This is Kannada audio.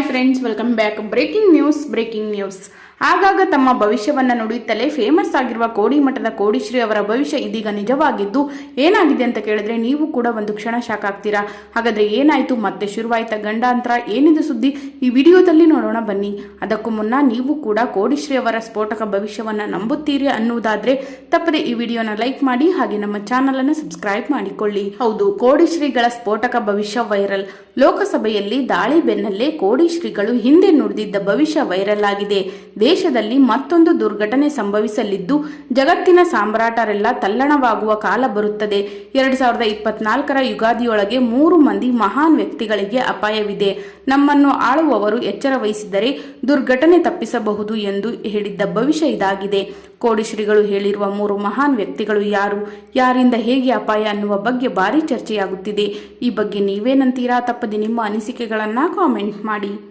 friends welcome back breaking news breaking news ಆಗಾಗ ತಮ್ಮ ಭವಿಷ್ಯವನ್ನ ನುಡಿಯುತ್ತಲೇ ಫೇಮಸ್ ಆಗಿರುವ ಕೋಡಿಮಠದ ಕೋಡಿಶ್ರೀ ಅವರ ಭವಿಷ್ಯ ಇದೀಗ ನಿಜವಾಗಿದ್ದು ಏನಾಗಿದೆ ಅಂತ ಕೇಳಿದ್ರೆ ನೀವು ಕೂಡ ಒಂದು ಕ್ಷಣ ಶಾಕ್ ಆಗ್ತೀರಾ? ಹಾಗಾದ್ರೆ ಏನಾಯ್ತು? ಮತ್ತೆ ಶುರುವಾಯಿತ ಗಂಡಾಂತರ? ಏನಿದೆ ಸುದ್ದಿ? ಈ ವಿಡಿಯೋದಲ್ಲಿ ನೋಡೋಣ ಬನ್ನಿ. ಅದಕ್ಕೂ ಮುನ್ನ ನೀವು ಕೂಡ ಕೋಡಿಶ್ರೀ ಅವರ ಸ್ಫೋಟಕ ಭವಿಷ್ಯವನ್ನ ನಂಬುತ್ತೀರಿ ಅನ್ನುವುದಾದ್ರೆ ತಪ್ಪದೆ ಈ ವಿಡಿಯೋನ ಲೈಕ್ ಮಾಡಿ ಹಾಗೆ ನಮ್ಮ ಚಾನಲ್ ಅನ್ನು ಸಬ್ಸ್ಕ್ರೈಬ್ ಮಾಡಿಕೊಳ್ಳಿ. ಹೌದು, ಕೋಡಿಶ್ರೀಗಳ ಸ್ಫೋಟಕ ಭವಿಷ್ಯ ವೈರಲ್ ಲೋಕಸಭೆಯಲ್ಲಿ ದಾಳಿ ಬೆನ್ನಲ್ಲೇ ಕೋಡಿಶ್ರೀಗಳು ಹಿಂದೆ ನುಡಿದಿದ್ದ ಭವಿಷ್ಯ ವೈರಲ್ ಆಗಿದೆ. ದೇಶದಲ್ಲಿ ಮತ್ತೊಂದು ದುರ್ಘಟನೆ ಸಂಭವಿಸಲಿದ್ದು, ಜಗತ್ತಿನ ಸಾಮ್ರಾಟರೆಲ್ಲ ತಲ್ಲಣವಾಗುವ ಕಾಲ ಬರುತ್ತದೆ. ಎರಡ್ ಸಾವಿರದ ಇಪ್ಪತ್ನಾಲ್ಕರ ಯುಗಾದಿಯೊಳಗೆ ಮೂರು ಮಂದಿ ಮಹಾನ್ ವ್ಯಕ್ತಿಗಳಿಗೆ ಅಪಾಯವಿದೆ. ನಮ್ಮನ್ನು ಆಳುವವರು ಎಚ್ಚರ ವಹಿಸಿದರೆ ದುರ್ಘಟನೆ ತಪ್ಪಿಸಬಹುದು ಎಂದು ಹೇಳಿದ್ದ ಭವಿಷ್ಯ ಇದಾಗಿದೆ. ಕೋಡಿಶ್ರೀಗಳು ಹೇಳಿರುವ ಮೂರು ಮಹಾನ್ ವ್ಯಕ್ತಿಗಳು ಯಾರು? ಯಾರಿಂದ ಹೇಗೆ ಅಪಾಯ ಅನ್ನುವ ಬಗ್ಗೆ ಭಾರಿ ಚರ್ಚೆಯಾಗುತ್ತಿದೆ. ಈ ಬಗ್ಗೆ ನೀವೇನಂತೀರಾ ತಪ್ಪದೆ ನಿಮ್ಮ ಅನಿಸಿಕೆಗಳನ್ನು ಕಾಮೆಂಟ್ ಮಾಡಿ.